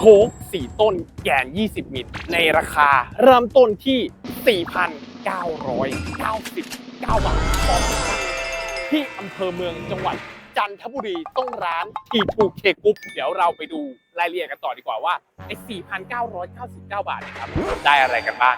โชค4 ต้นแกน 20 มิลในราคาเริ่มต้นที่ 4,999 บาทพร้อมกันที่อำเภอเมืองจังหวัดจันทบุรีต้องร้าน T2K Group เดี๋ยวเราไปดูรายละเอียดกันต่อดีกว่าว่าไอ้4,999 บาทนะครับได้อะไรกันบ้าง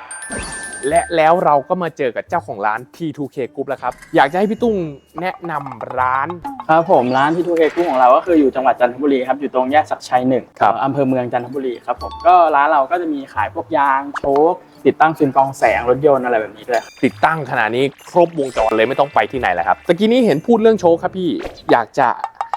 และแล้วเราก็มาเจอกับเจ้าของร้าน T2K Group แล้วครับ อยากจะให้พี่ตุ้งแนะนำร้าน ครับผมร้านที่ทูเอกุ้งของเราก็คืออยู่จังหวัดจันทบุรีครับอยู่ตรงแยกศักดิ์ชัยหนึ่งครับเอ่ออำเภอเมืองจันทบุรีครับผมก็ร้านเราก็จะมีขายพวกยางโชคติดตั้งฟิล์มกรองแสงรถยนต์อะไรแบบนี้ด้วยติดตั้งขนาดนี้ครบวงจรเลยไม่ต้องไปที่ไหนแล้วครับตะกี้นี้เห็นพูดเรื่องโชคครับพี่ อยากจะ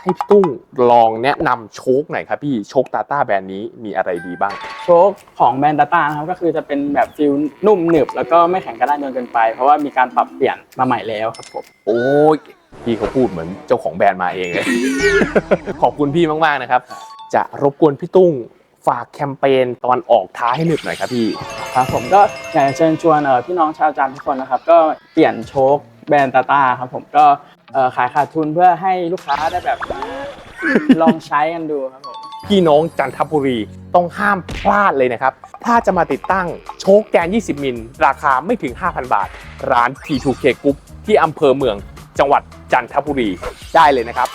ให้พี่ตุ้งลองแนะนำโชคหน่อยครับพี่โชคตาต้าแบรนด์นี้มีอะไรดีบ้าง โชคของแบรนด์ดาต้านะครับก็คือจะเป็นแบบฟิลนุ่มหนึบ แล้วก็ไม่แข็งกระด้างจนเกินไป เพราะว่ามีการปรับเปลี่ยนมาใหม่แล้วครับผม โอ้ยพี่เขาพูดเหมือนเจ้าของแบรนด์มาเองเลย ขอบคุณพี่มากๆนะครับ จะรบกวนพี่ตุ้งฝากแคมเปญตอนออกท้ายให้หนึบหน่อยครับพี่ ครับผมก็อยากจะเชิญชวนเอ่อพี่น้องชาวจันทร์ทุกคนนะครับ ก็เปลี่ยนโชคแบรนด์ตาต้าครับผมก็ เอ่อขายขาดทุนเพื่อให้ลูกค้าได้แบบมาลองใช้กันดูครับผมพี่น้องจันทบุรีต้องห้ามพลาดเลยนะครับ ถ้าจะมาติดตั้งโชคแกน 20 มิล ราคาไม่ถึง 5,000 บาท ร้าน T2K Group ที่อำเภอเมืองจังหวัดจันทบุรีได้เลยนะครับ